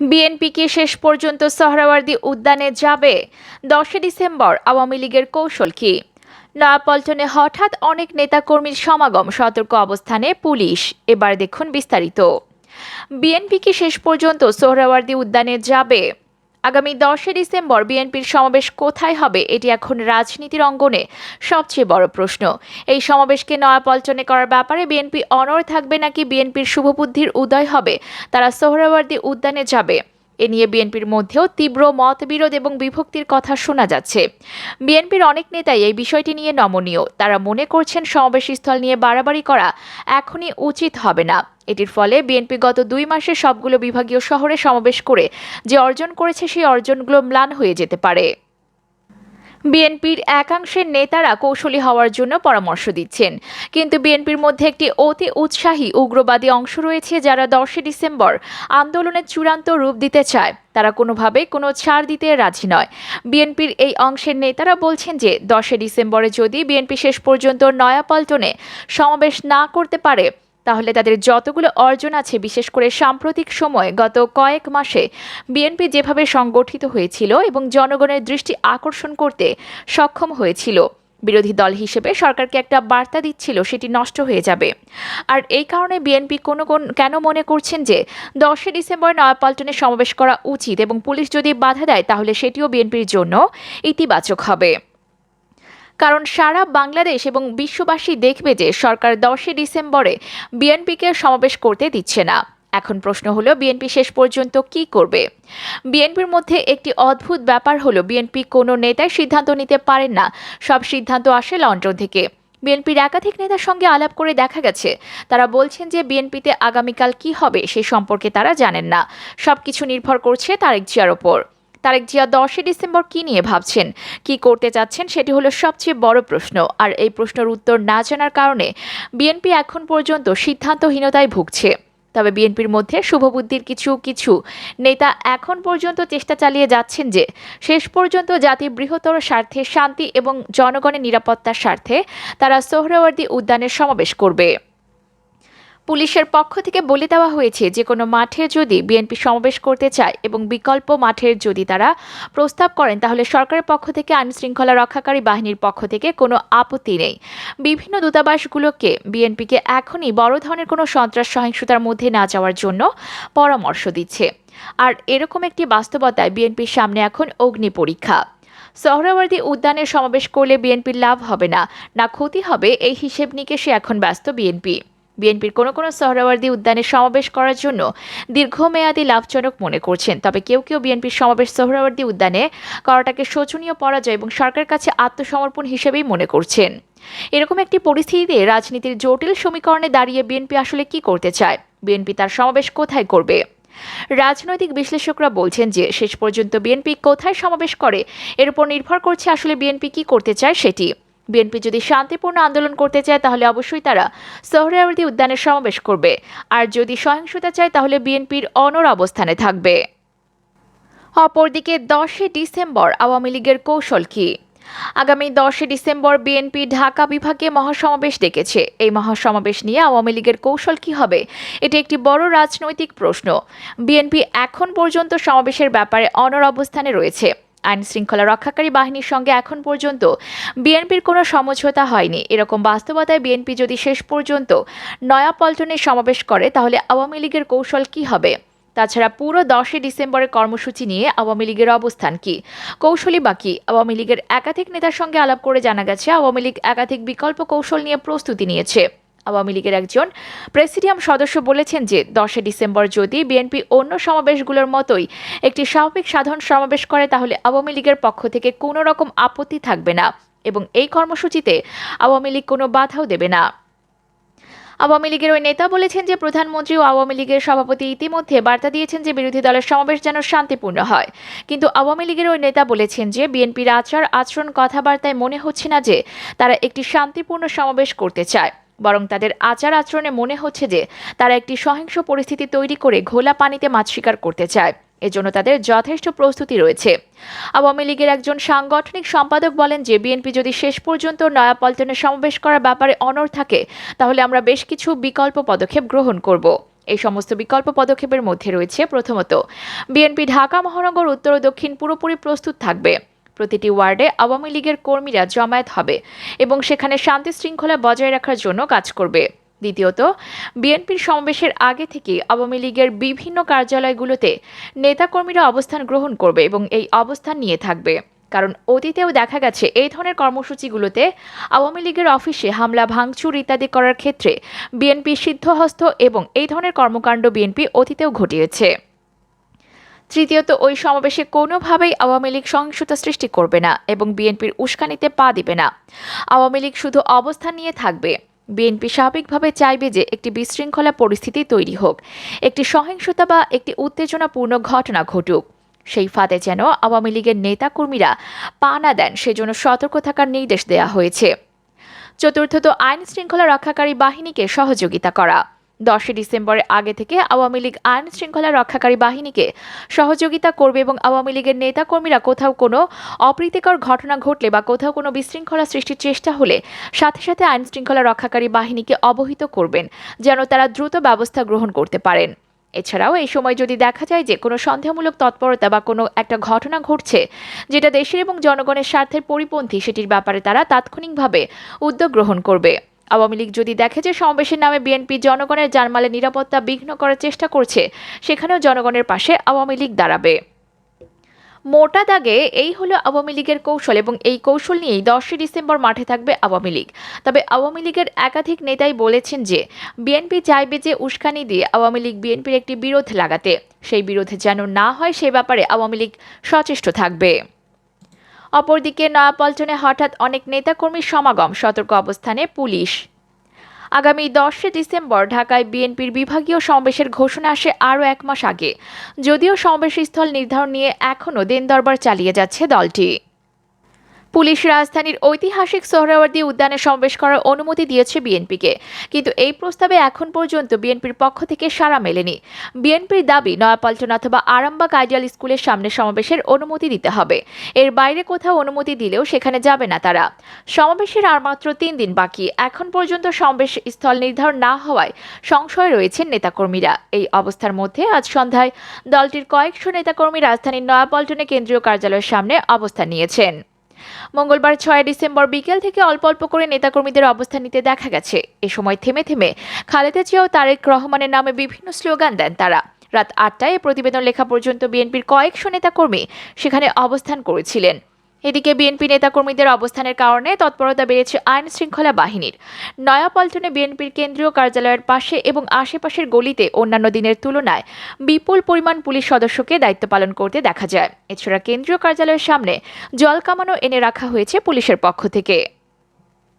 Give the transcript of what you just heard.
BNP কি শেষ পর্যন্ত সোহরাওয়ার্দী উদ্যানে যাবে দশই ডিসেম্বর আওয়ামী লীগের কৌশল কি? নয়াপল্টনে হঠাৎ অনেক নেতাকর্মীর সমাগম, সতর্ক অবস্থানে পুলিশ। এবার দেখুন বিস্তারিত। বিএনপি কি শেষ পর্যন্ত সোহরাওয়ার্দী উদ্যানে যাবে আগামী দশই ডিসেম্বর বিএনপির সমাবেশ কোথায় হবে, এটি এখন রাজনীতির অঙ্গনে সবচেয়ে বড় প্রশ্ন। এই সমাবেশকে নয়াপল্টনে করার ব্যাপারে বিএনপি অনর থাকবে নাকি বিএনপির শুভবুদ্ধির উদয় হবে, তারা সোহরাওয়ার্দী উদ্যানে যাবে। এ নিয়ে বিএনপির মধ্যেও তীব্র মতবিরোধ এবং বিভক্তির কথা শোনা যাচ্ছে। বিএনপির অনেক নেতাই এই বিষয়টি নিয়ে নমনীয়। তারা মনে করছেন সমাবেশস্থল নিয়ে বাড়াবাড়ি করা এখনই উচিত হবে না। এটির ফলে বিএনপি গত দুই মাসে সবগুলো বিভাগীয় শহরে সমাবেশ করে যে অর্জন করেছে সেই অর্জনগুলো ম্লান হয়ে যেতে পারে। বিএনপির একাংশের নেতারা কৌশলী হওয়ার জন্য পরামর্শ দিচ্ছেন। কিন্তু বিএনপির মধ্যে একটি অতি উৎসাহী উগ্রবাদী অংশ রয়েছে যারা দশই ডিসেম্বর আন্দোলনের চূড়ান্ত রূপ দিতে চায়। তারা কোনোভাবে কোনো ছাড় দিতে রাজি নয়। বিএনপির এই অংশের নেতারা বলছেন যে, দশই ডিসেম্বরে যদি বিএনপি শেষ পর্যন্ত নয়াপল্টনে সমাবেশ না করতে পারে তাহলে তাদের যতগুলো অর্জন আছে, বিশেষ করে সাম্প্রতিক সময়ে, গত কয়েক মাসে বিএনপি যেভাবে সংগঠিত হয়েছিল এবং জনগণের দৃষ্টি আকর্ষণ করতে সক্ষম হয়েছিল, বিরোধী দল হিসেবে সরকারকে একটা বার্তা দিচ্ছিল, সেটি নষ্ট হয়ে যাবে। আর এই কারণে বিএনপি কোনো কোন, কেন মনে করছেন যে, দশই ডিসেম্বর নয়াপাল্টনে সমাবেশ করা উচিত এবং পুলিশ যদি বাধা দেয়, তাহলে সেটিও বিএনপির জন্য ইতিবাচক হবে। কারণ সারা বাংলাদেশ এবং বিশ্ববাসী দেখবে যে সরকার দশই ডিসেম্বরে বিএনপিকে সমাবেশ করতে দিচ্ছে না। এখন প্রশ্ন হলো, বিএনপি শেষ পর্যন্ত কি করবে? বিএনপির মধ্যে একটি অদ্ভুত ব্যাপার হলো, বিএনপি কোনো নেতাই সিদ্ধান্ত নিতে পারেন না। সব সিদ্ধান্ত আসে লন্ডন থেকে। বিএনপির একাধিক নেতার সঙ্গে আলাপ করে দেখা গেছে। তারা বলছেন যে বিএনপিতে আগামীকাল কি হবে সে সম্পর্কে তারা জানেন না। সব কিছু নির্ভর করছে তারেক জিয়ার ওপর। তারেক জিয়া দশই ডিসেম্বর কি নিয়ে ভাবছেন? কি করতে চাচ্ছেন? সেটি হলো সবচেয়ে বড় প্রশ্ন। আর এই প্রশ্নের উত্তর না জানার কারণে বিএনপি এখন পর্যন্ত সিদ্ধান্তহীনতায় ভুগছে। তবে বিএনপির মধ্যে শুভবুদ্ধির কিছু কিছু নেতা এখন পর্যন্ত চেষ্টা চালিয়ে যাচ্ছেন যে শেষ পর্যন্ত জাতির বৃহত্তর স্বার্থে শান্তি এবং জনগণের নিরাপত্তার স্বার্থে তারা সোহরাওয়ার্দী উদ্যানের সমাবেশ করবে। পুলিশের পক্ষ থেকে বলে দেওয়া হয়েছে যে কোনো মাঠে যদি বিএনপি সমাবেশ করতে চায় এবং বিকল্প মাঠের যদি তারা প্রস্তাব করেন, তাহলে সরকারের পক্ষ থেকে আইন শৃঙ্খলা রক্ষাকারী বাহিনীর পক্ষ থেকে কোনো আপত্তি নেই। বিভিন্ন দূতাবাসগুলোকে বিএনপিকে এখনই বড় ধরনের কোনো সন্ত্রাস সহিংসতার মধ্যে না যাওয়ার জন্য পরামর্শ দিচ্ছে। আর এরকম একটি বাস্তবতায় বিএনপির সামনে এখন অগ্নি পরীক্ষা। সোহরাওয়ার্দী উদ্যানে সমাবেশ করলে বিএনপির লাভ হবে না না ক্ষতি হবে এই হিসেব নিকেশে এখন ব্যস্ত বিএনপি। বিএনপির কোনো কোনো সোহরাওয়ার্দী উদ্যানে সমাবেশ করার জন্য দীর্ঘমেয়াদী লাভজনক মনে করছেন। তবে কেউ কেউ বিএনপির সমাবেশ সোহরাওয়ার্দী উদ্যানে করাটাকে শোচনীয় পরাজয় এবং সরকারের কাছে আত্মসমর্পণ হিসেবেই মনে করছেন। এরকম একটি পরিস্থিতিতে রাজনীতির জটিল সমীকরণে দাঁড়িয়ে বিএনপি আসলে কি করতে চায়? বিএনপি তার সমাবেশ কোথায় করবে? রাজনৈতিক বিশ্লেষকরা বলছেন যে শেষ পর্যন্ত বিএনপি কোথায় সমাবেশ করে, এর উপর নির্ভর করছে আসলে বিএনপি কি করতে চায় সেটি। বিএনপি যদি শান্তিপূর্ণ আন্দোলন করতে চায়, তাহলে অবশ্যই তারা সোহরাওয়ার্দী উদ্যানের সমাবেশ করবে। আর যদি সহিংসতা চায়, তাহলে বিএনপির অনর অবস্থানে থাকবে। অপরদিকে দশই ডিসেম্বর আওয়ামী লীগের কৌশল কী? আগামী দশই ডিসেম্বর বিএনপি ঢাকা বিভাগে মহাসমাবেশ ডেকেছে। এই মহাসমাবেশ নিয়ে আওয়ামী লীগের কৌশল কি হবে? এটি একটি বড় রাজনৈতিক প্রশ্ন। বিএনপি এখন পর্যন্ত সমাবেশের ব্যাপারে অনর অবস্থানে রয়েছে। আইন শৃঙ্খলা রক্ষাকারী বাহিনীর সঙ্গে এখন পর্যন্ত বিএনপির কোনো সমঝোতা হয়নি। এরকম বাস্তবতায় বিএনপি যদি শেষ পর্যন্ত নয়াপল্টনে সমাবেশ করে, তাহলে আওয়ামী লীগের কৌশল কি হবে? তাছাড়া পুরো দশই ডিসেম্বরের কর্মসূচি নিয়ে আওয়ামী লীগের অবস্থান কি? কৌশলী বাকি আওয়ামী লীগের একাধিক নেতার সঙ্গে আলাপ করে জানা গেছে, আওয়ামী লীগ একাধিক বিকল্প কৌশল নিয়ে প্রস্তুতি নিয়েছে। আওয়ামী লীগের একজন প্রেসিডিয়াম সদস্য বলেছেন যে দশে ডিসেম্বর যদি বিএনপি অন্য সমাবেশগুলোর মতোই একটি স্বাভাবিক সাধারণ সমাবেশ করে, তাহলে আওয়ামী লীগের পক্ষ থেকে কোনো রকম আপত্তি থাকবে না এবং এই কর্মসূচিতে আওয়ামী লীগ কোনো বাধাও দেবে না। আওয়ামী লীগের ওই নেতা বলেছেন যে প্রধানমন্ত্রী ও আওয়ামী লীগের সভাপতি ইতিমধ্যে বার্তা দিয়েছেন যে বিরোধী দলের সমাবেশ যেন শান্তিপূর্ণ হয়। কিন্তু আওয়ামী লীগের ওই নেতা বলেছেন যে বিএনপির আচার আচরণ কথাবার্তায় মনে হচ্ছে না যে তারা একটি শান্তিপূর্ণ সমাবেশ করতে চায়। বরং তাদের আচার আচরণে মনে হচ্ছে যে তারা একটি সহিংস পরিস্থিতি তৈরি করে ঘোলা পানিতে মাছ শিকার করতে চায়। এজন্য তাদের যথেষ্ট প্রস্তুতি রয়েছে। আওয়ামী লীগের একজন সাংগঠনিক সম্পাদক বলেন যে, বিএনপি যদি শেষ পর্যন্ত নয়াপল্টনে সমাবেশ করার ব্যাপারে অনড় থাকে, তাহলে আমরা বেশ কিছু বিকল্প পদক্ষেপ গ্রহণ করব। এই সমস্ত বিকল্প পদক্ষেপের মধ্যে রয়েছে প্রথমত, বিএনপি ঢাকা মহানগর উত্তর ও দক্ষিণ পুরোপুরি প্রস্তুত থাকবে। প্রতিটি ওয়ার্ডে আওয়ামী লীগের কর্মীরা জমায়েত হবে এবং সেখানে শান্তি শৃঙ্খলা বজায় রাখার জন্য কাজ করবে। দ্বিতীয়ত, বিএনপির সমাবেশের আগে থেকে আওয়ামী লীগের বিভিন্ন কার্যালয়গুলোতে নেতাকর্মীরা অবস্থান গ্রহণ করবে এবং এই অবস্থান নিয়ে থাকবে। কারণ অতীতেও দেখা গেছে এই ধরনের কর্মসূচিগুলোতে আওয়ামী লীগের অফিসে হামলা, ভাঙচুর ইত্যাদি করার ক্ষেত্রে বিএনপি সিদ্ধহস্ত এবং এই ধরনের কর্মকাণ্ড বিএনপি অতীতেও ঘটিয়েছে। তৃতীয়ত, ওই সমাবেশে কোনোভাবেই আওয়ামী লীগ সহিংসতা সৃষ্টি করবে না এবং বিএনপির উস্কানিতে পা দিবে না। আওয়ামী লীগ শুধু অবস্থান নিয়ে থাকবে। বিএনপি স্বাভাবিকভাবে চাইবে যে একটি বিশৃঙ্খলা পরিস্থিতি তৈরি হোক। একটি সহিংসতা বা একটি উত্তেজনাপূর্ণ ঘটনা ঘটুক। সেই ফাঁদে যেন আওয়ামী লীগের নেতাকর্মীরা পা না দেন সেজন্য সতর্ক থাকার নির্দেশ দেওয়া হয়েছে। চতুর্থত আইন শৃঙ্খলা রক্ষাকারী বাহিনীকে সহযোগিতা করা। দশই ডিসেম্বরের আগে থেকে আওয়ামী লীগ আইন শৃঙ্খলা রক্ষাকারী বাহিনীকে সহযোগিতা করবে এবং আওয়ামী লীগের নেতাকর্মীরা কোথাও কোনো অপ্রীতিকর ঘটনা ঘটলে বা কোথাও কোনো বিশৃঙ্খলা সৃষ্টির চেষ্টা হলে সাথে সাথে আইন শৃঙ্খলা রক্ষাকারী বাহিনীকে অবহিত করবেন, যেন তারা দ্রুত ব্যবস্থা গ্রহণ করতে পারেন। এছাড়াও এই সময় যদি দেখা যায় যে কোনো সন্দেহমূলক তৎপরতা বা কোনো একটা ঘটনা ঘটছে, যেটা দেশের এবং জনগণের স্বার্থের পরিপন্থী, সেটির ব্যাপারে তারা তাৎক্ষণিকভাবে উদ্যোগ গ্রহণ করবে। আওয়ামী লীগ যদি দেখে যে সমাবেশের নামে বিএনপি জনগণের জানমালের নিরাপত্তা বিঘ্ন করার চেষ্টা করছে, সেখানেও জনগণের পাশে আওয়ামী লীগ দাঁড়াবে। মোটা দাগে এই হলো আওয়ামী লীগের কৌশল এবং এই কৌশল নিয়েই দশই ডিসেম্বর মাঠে থাকবে আওয়ামী লীগ। তবে আওয়ামী লীগের একাধিক নেতাই বলেছেন যে, বিএনপি চাইবে যে উস্কানি দিয়ে আওয়ামী লীগ বিএনপির একটি বিরোধ লাগাতে। সেই বিরোধ যেন না হয় সে ব্যাপারে আওয়ামী লীগ সচেষ্ট থাকবে। অপরদিকে নয়াপল্টনে হঠাৎ অনেক নেতাকর্মীর সমাগম, সতর্ক অবস্থানে পুলিশ। আগামী দশে ডিসেম্বর ঢাকায় বিএনপির বিভাগীয় সমাবেশের ঘোষণা আসে আরও এক মাস আগে। যদিও সমাবেশস্থল নির্ধারণ নিয়ে এখনও দিন দরবার চালিয়ে যাচ্ছে দলটি। পুলিশ রাজধানীর ঐতিহাসিক সোহরাওয়ার্দী উদ্যানে সমাবেশ করার অনুমতি দিয়েছে বিএনপিকে। কিন্তু এই প্রস্তাবে এখন পর্যন্ত বিএনপির পক্ষ থেকে সাড়া মেলেনি। বিএনপির দাবি, নয়াপল্টন অথবা আরামবাগ আইডিয়াল স্কুলের সামনে সমাবেশের অনুমতি দিতে হবে। এর বাইরে কোথাও অনুমতি দিলেও সেখানে যাবে না তারা। সমাবেশের আর মাত্র তিন দিন বাকি। এখন পর্যন্ত সমাবেশ স্থল নির্ধারণ না হওয়ায় সংশয় রয়েছেন নেতাকর্মীরা। এই অবস্থার মধ্যে আজ সন্ধ্যায় দলটির কয়েকশো নেতাকর্মী রাজধানীর নয়াপল্টনে কেন্দ্রীয় কার্যালয়ের সামনে অবস্থান নিয়েছেন। মঙ্গলবার ছয় ডিসেম্বর বিকেল থেকে অল্প অল্প করে নেতাকর্মীদের অবস্থান নিতে দেখা গেছে। এ সময় থেমে থেমে খালেদা জিয়া ও তারেক রহমানের নামে বিভিন্ন স্লোগান দেন তারা। রাত আটটায় প্রতিবেদন লেখা পর্যন্ত বিএনপির কয়েকশো নেতাকর্মী সেখানে অবস্থান করেছিলেন। এদিকে বিএনপি নেতাকর্মীদের অবস্থানের কারণে তৎপরতা বেড়েছে আইন শৃঙ্খলা বাহিনীর। নয়াপল্টনে বিএনপির কেন্দ্রীয় কার্যালয়ের পাশে এবং আশেপাশের গলিতে অন্যান্য দিনের তুলনায় বিপুল পরিমাণ পুলিশ সদস্যকে দায়িত্ব পালন করতে দেখা যায়। এছাড়া কেন্দ্রীয় কার্যালয়ের সামনে জল কামানো এনে রাখা হয়েছে পুলিশের পক্ষ থেকে।